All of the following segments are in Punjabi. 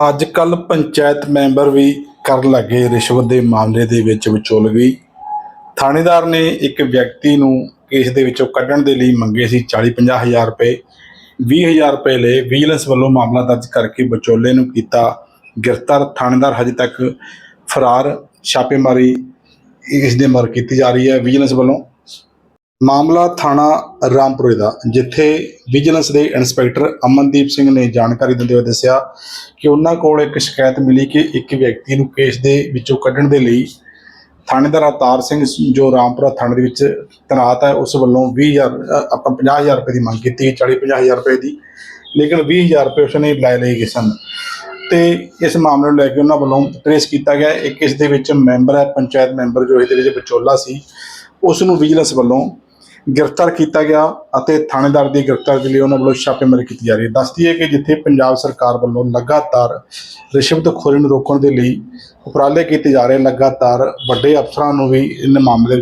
ਅੱਜ ਕੱਲ ਪੰਚਾਇਤ ਮੈਂਬਰ ਵੀ ਕਰਨ ਲੱਗੇ ਰਿਸ਼ਵਤ ਦੇ ਮਾਮਲੇ ਦੇ ਵਿੱਚ ਵਿਚੋਲਗੀ ਥਾਣੇਦਾਰ ਨੇ ਇੱਕ ਵਿਅਕਤੀ ਨੂੰ ਕੇਸ ਦੇ ਵਿੱਚੋਂ ਕੱਢਣ ਦੇ ਲਈ ਮੰਗੇ ਸੀ 40 ਹਜ਼ਾਰ ਰੁਪਏ। 20000 ਰੁਪਏ ਲਏ ਵਿਜੀਲੈਂਸ ਵੱਲੋਂ ਮਾਮਲਾ ਦਰਜ ਕਰਕੇ ਵਿਚੋਲੇ ਨੂੰ ਕੀਤਾ ਗ੍ਰਿਫਤਾਰ। ਥਾਣੇਦਾਰ ਹਜੇ ਤੱਕ ਫਰਾਰ, ਛਾਪੇਮਾਰੀ ਇਸ ਦੇ ਮਰ ਕੀਤੀ ਜਾ ਰਹੀ ਹੈ ਵਿਜੀਲੈਂਸ ਵੱਲੋਂ। ਮਾਮਲਾ ਥਾਣਾ ਰਾਮਪੁਰੇ ਦਾ ਜਿੱਥੇ ਵਿਜੀਲੈਂਸ ਦੇ ਇੰਸਪੈਕਟਰ ਅਮਨਦੀਪ ਸਿੰਘ ਨੇ ਜਾਣਕਾਰੀ ਦਿੰਦੇ ਹੋਏ ਦੱਸਿਆ ਕਿ ਉਹਨਾਂ ਕੋਲ ਇੱਕ ਸ਼ਿਕਾਇਤ ਮਿਲੀ ਕਿ ਇੱਕ ਵਿਅਕਤੀ ਨੂੰ ਕੇਸ ਦੇ ਵਿੱਚੋਂ ਕੱਢਣ ਦੇ ਲਈ ਥਾਣੇਦਾਰ ਅਵਤਾਰ ਸਿੰਘ ਜੋ ਰਾਮਪੁਰਾ ਥਾਣੇ ਦੇ ਵਿੱਚ ਤੈਨਾਤ ਹੈ ਉਸ ਵੱਲੋਂ 20000 ਅ, ਆਪਾਂ 50000 ਰੁਪਏ ਦੀ ਮੰਗ ਕੀਤੀ 40 50000 ਰੁਪਏ ਦੀ ਲੇਕਿਨ 20000 ਰੁਪਏ ਉਸਨੇ ਲੈ ਲਏ ਗਏ ਸਨ। ਤੇ ਇਸ ਮਾਮਲੇ ਨੂੰ ਲੈ ਕੇ ਉਹਨਾਂ ਵੱਲੋਂ ਟ੍ਰੇਸ ਕੀਤਾ ਗਿਆ। ਇੱਕ ਇਸ ਦੇ ਵਿੱਚ ਮੈਂਬਰ ਹੈ ਪੰਚਾਇਤ ਮੈਂਬਰ ਜੋ ਇਹਦੇ ਵਿੱਚ ਵਿਚੋਲਾ ਸੀ ਉਸ ਨੂੰ ਵਿਜੀਲੈਂਸ ਵੱਲੋਂ ਗ੍ਰਿਫਤਾਰ ਕੀਤਾ ਗਿਆ ਅਤੇ ਥਾਣੇਦਾਰ ਦੀ ਗ੍ਰਿਫ਼ਤਾਰ ਦੇ ਲਈ ਉਹਨਾਂ ਵੱਲੋਂ ਛਾਪੇਮਾਰੀ ਕੀਤੀ ਜਾ ਰਹੀ ਹੈ। ਦੱਸਦੀ ਹੈ ਕਿ ਜਿੱਥੇ ਪੰਜਾਬ ਸਰਕਾਰ ਵੱਲੋਂ ਲਗਾਤਾਰ ਰਿਸ਼ਵਤਖੋਰੀ ਨੂੰ ਰੋਕਣ ਦੇ ਲਈ ਉਪਰਾਲੇ ਕੀਤੇ ਜਾ ਰਹੇ ਲਗਾਤਾਰ ਵੱਡੇ ਅਫਸਰਾਂ ਨੂੰ ਵੀ ਇਨ ਮਾਮਲੇ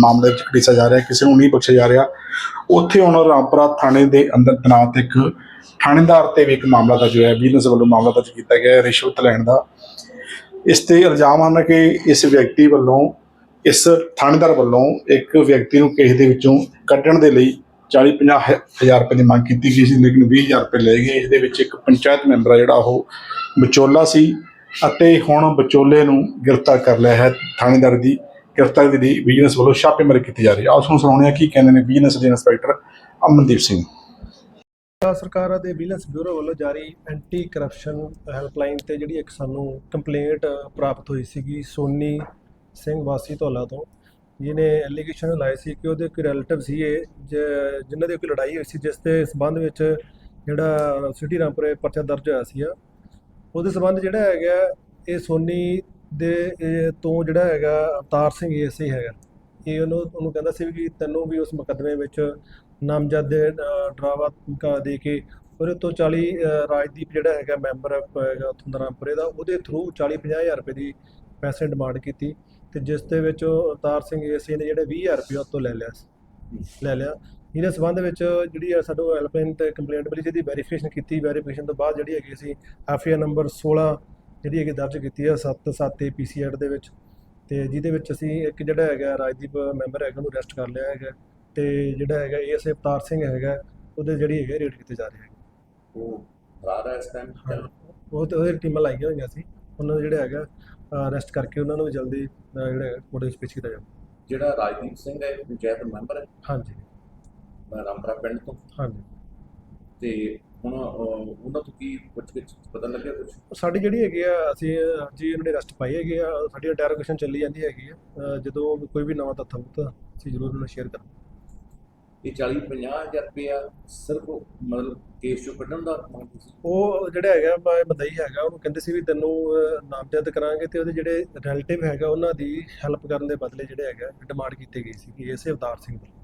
ਮਾਮਲੇ ਵਿੱਚ ਘੜੀਸਿਆ ਜਾ ਰਿਹਾ ਕਿਸੇ ਨੂੰ ਨਹੀਂ ਬਖਸ਼ਿਆ ਜਾ ਰਿਹਾ। ਉੱਥੇ ਹੁਣ ਰਾਮਪੁਰਾ ਥਾਣੇ ਦੇ ਅੰਦਰ ਤੈਨਾਤ ਇੱਕ ਥਾਣੇਦਾਰ ਤੇ ਵੀ ਇੱਕ ਮਾਮਲਾ ਦਰਜ ਹੋਇਆ ਬਿਜਨਸ ਵੱਲੋਂ ਮਾਮਲਾ ਦਰਜ ਕੀਤਾ ਗਿਆ ਰਿਸ਼ਵਤ ਲੈਣ ਦਾ। ਇਸ ਤੇ ਇਲਜ਼ਾਮ ਹਨ ਕਿ ਇਸ ਵਿਅਕਤੀ ਵੱਲੋਂ ਇਸ ਥਾਣੇਦਾਰ ਵੱਲੋਂ ਇੱਕ ਵਿਅਕਤੀ ਨੂੰ ਕੇਸ ਦੇ ਵਿੱਚੋਂ ਕੱਢਣ ਦੇ ਲਈ 40 50 ਹਜ਼ਾਰ ਰੁਪਏ ਦੀ ਮੰਗ ਕੀਤੀ ਗਈ ਸੀ, ਲੇਕਿਨ 20000 ਰੁਪਏ ਲਏ ਗਏ। ਇਸ ਦੇ ਵਿੱਚ ਇੱਕ ਪੰਚਾਇਤ ਮੈਂਬਰ ਆ ਜਿਹੜਾ ਉਹ ਵਿਚੋਲਾ ਸੀ ਅਤੇ ਹੁਣ ਵਿਚੋਲੇ ਨੂੰ ਗ੍ਰਿਫਤਾਰ ਕਰ ਲਿਆ ਹੈ। ਥਾਣੇਦਾਰ ਦੀ ਗ੍ਰਿਫਤਾਰੀ ਦੇ ਲਈ ਵਿਜੀਲੈਂਸ ਵੱਲੋਂ ਛਾਪੇਮਾਰੀ ਕੀਤੀ ਜਾ ਰਹੀ ਹੈ। ਆਓ ਤੁਹਾਨੂੰ ਸੁਣਾਉਂਦੇ ਹਾਂ ਕੀ ਕਹਿੰਦੇ ਨੇ ਵਿਜੀਲੈਂਸ ਦੇ ਇੰਸਪੈਕਟਰ ਅਮਨਦੀਪ ਸਿੰਘ। ਪੰਜਾਬ ਸਰਕਾਰ ਅਤੇ ਵਿਜੀਲੈਂਸ ਬਿਊਰੋ ਵੱਲੋਂ ਜਾਰੀ ਐਂਟੀ ਕਰਪਸ਼ਨ ਹੈਲਪਲਾਈਨ ਤੇ ਜਿਹੜੀ ਇੱਕ ਸਾਨੂੰ ਕੰਪਲੇਂਟ ਪ੍ਰਾਪਤ ਹੋਈ ਸੀਗੀ, ਸੋਨੀ ਸਿੰਘ ਵਾਸੀ ਧੌਲਾ ਤੋਂ, ਜਿਹਨੇ ਐਲੀਗੇਸ਼ਨ ਲਾਏ ਸੀ ਕਿ ਉਹਦੇ ਕੋਈ ਰਿਲੇਟਿਵ ਸੀ ਇਹ ਜ- ਜਿਨ੍ਹਾਂ ਦੀ ਕੋਈ ਲੜਾਈ ਹੋਈ ਸੀ, ਜਿਸ ਦੇ ਸਬੰਧ ਵਿੱਚ ਜਿਹੜਾ ਸਿਟੀ ਰਾਮਪੁਰੇ ਪਰਚਾ ਦਰਜ ਹੋਇਆ ਸੀ ਉਹਦੇ ਸਬੰਧ ਜਿਹੜਾ ਹੈਗਾ, ਇਹ ਸੋਨੀ ਦੇ ਤੋਂ ਜਿਹੜਾ ਹੈਗਾ, ਅਵਤਾਰ ਸਿੰਘ ਏਸੇ ਹੈਗਾ। ਇਹ ਉਹਨੂੰ ਉਹਨੂੰ ਕਹਿੰਦਾ ਸੀ ਵੀ ਕਿ ਤੈਨੂੰ ਵੀ ਉਸ ਮੁਕੱਦਮੇ ਵਿੱਚ ਨਾਮਜ਼ਦ ਦੇ ਡਰਾਵਾ ਧਮਕਾ ਦੇ ਕੇ ਉਹਦੇ ਤੋਂ 40 ਰਾਜਦੀਪ ਜਿਹੜਾ ਹੈਗਾ ਮੈਂਬਰ ਹੈਗਾ ਉੱਥੋਂ ਦਾ ਰਾਮਪੁਰੇ ਦਾ, ਉਹਦੇ ਥਰੂ 40 50 ਹਜ਼ਾਰ ਰੁਪਏ ਦੀ ਪੈਸੇ ਡਿਮਾਂਡ ਕੀਤੀ ਤੇ ਜਿਸ ਦੇ ਵਿੱਚ ਉਹ ਅਵਤਾਰ ਸਿੰਘ ਏਸੀ ਨੇ ਜਿਹੜੇ 20000 ਰੁਪਏ ਉਹ ਤੋਂ ਲੈ ਲਿਆ ਸੀ। ਲੈ ਲਿਆ। ਇਹਦੇ ਸਬੰਧ ਵਿੱਚ ਜਿਹੜੀ ਆ ਸਾਨੂੰ ਹੈਲਪਲਾਈਨ ਤੇ ਕੰਪਲੇਂਟ ਮਿਲੀ ਜਿਹਦੀ ਵੈਰੀਫਿਕੇਸ਼ਨ ਕੀਤੀ। ਵੈਰੀਫਿਕੇਸ਼ਨ ਤੋਂ ਬਾਅਦ ਜਿਹੜੀ ਹੈਗੀ ਸੀ ਐਫਆਈਆਰ ਨੰਬਰ 16 ਜਿਹੜੀ ਹੈਗੀ ਦਰਜ ਕੀਤੀ ਹੈ 7 ਪੀਸੀ ਐਡ ਦੇ ਵਿੱਚ। ਤੇ ਜਿਹਦੇ ਵਿੱਚ ਅਸੀਂ ਇੱਕ ਜਿਹੜਾ ਹੈਗਾ ਰਾਜਦੀਪ ਮੈਂਬਰ ਹੈਗਾ ਉਹਨੂੰ ਅਰੈਸਟ ਕਰ ਲਿਆ ਹੈਗਾ। ਤੇ ਜਿਹੜਾ ਹੈਗਾ ਏਐਸਏ ਅਵਤਾਰ ਸਿੰਘ ਹੈਗਾ ਉਹਦੇ ਜਿਹੜੀ ਹੈਗੇ ਰੇਡ ਕੀਤੇ ਜਾ ਰਹੇ ਹੈਗੇ। ਉਹ ਫਰਾਰ ਹੈ ਇਸ ਟਾਈਮ ਉਹ ਤੇ ਉਹਦੇ ਟੀਮਾਂ ਲਾਈਆਂ ਹੋਈਆਂ ਸੀ। ਉਹਨਾਂ ਨੂੰ ਜਿਹੜਾ ਹੈਗਾ ਅਰੈਸਟ ਕਰਕੇ ਉਹਨਾਂ ਨੂੰ ਜਲਦੀ ਅਹ, ਜਿਹੜਾ ਕੋਰਟ ਵਿੱਚ ਪੇਸ਼ ਕੀਤਾ ਜਾਵੇ। ਜਿਹੜਾ ਰਾਜਦੀਪ ਸਿੰਘ ਹੈ ਇਹ ਪੰਚਾਇਤ ਮੈਂਬਰ ਹੈ? ਹਾਂਜੀ। ਰਾਮਪੁਰਾ ਪਿੰਡ ਤੋਂ। ਹਾਂਜੀ। ਤੇ ਹੁਣ ਅਹ, ਉਹਨਾਂ ਤੋਂ ਕੀ ਪੁੱਛ ਗਿੱਛ ਪਤਾ ਲੱਗਿਆ ਕੁਝ ਸਾਡੀ ਜਿਹੜੀ ਹੈਗੀ ਆ ਅਸੀਂ ਜੀ ਉਹਨਾਂ ਨੇ ਅਰੈਸਟ ਪਾਈ ਹੈਗੀ ਆ। ਸਾਡੀ ਇੰਟਰੋਗੇਸ਼ਨ ਚੱਲੀ ਜਾਂਦੀ ਹੈਗੀ ਆ। ਅਹ, ਜਦੋਂ ਕੋਈ ਵੀ ਨਵਾਂ ਤੱਥ ਤਾਂ ਅਸੀਂ ਜ਼ਰੂਰ ਉਹਨਾਂ ਨਾਲ ਸ਼ੇਅਰ ਕਰਾਂਗੇ। ਇਹ 40 50000 ਰੁਪਇਆ ਸਿਰਫ ਮਤਲਬ ਕੇਸ ਚੋਂ ਕੱਢਣ ਦਾ ਮੰਗ ਸੀ। ਉਹ ਜਿਹੜਾ ਹੈਗਾ ਬ- ਮਦਈ ਹੈਗਾ, ਉਹਨੂੰ ਕਹਿੰਦੇ ਸੀ ਵੀ ਤੈਨੂੰ ਨਾਮਜ਼ਦ ਕਰਾਂਗੇ ਤੇ ਉਹਦੇ ਜਿਹੜੇ ਰਿਲੇਟਿਵ ਹੈਗਾ, ਉਹਨਾਂ ਦੀ ਹੈਲਪ ਕਰਨ ਦੇ ਬਦਲੇ ਜਿਹੜੇ ਹੈਗਾ ਡਿਮਾਂਡ ਕੀਤੀ ਗਈ ਸੀ ਕਿ ਇਸੇ ਅਵਤਾਰ ਸਿੰਘ ਵੱਲੋਂ।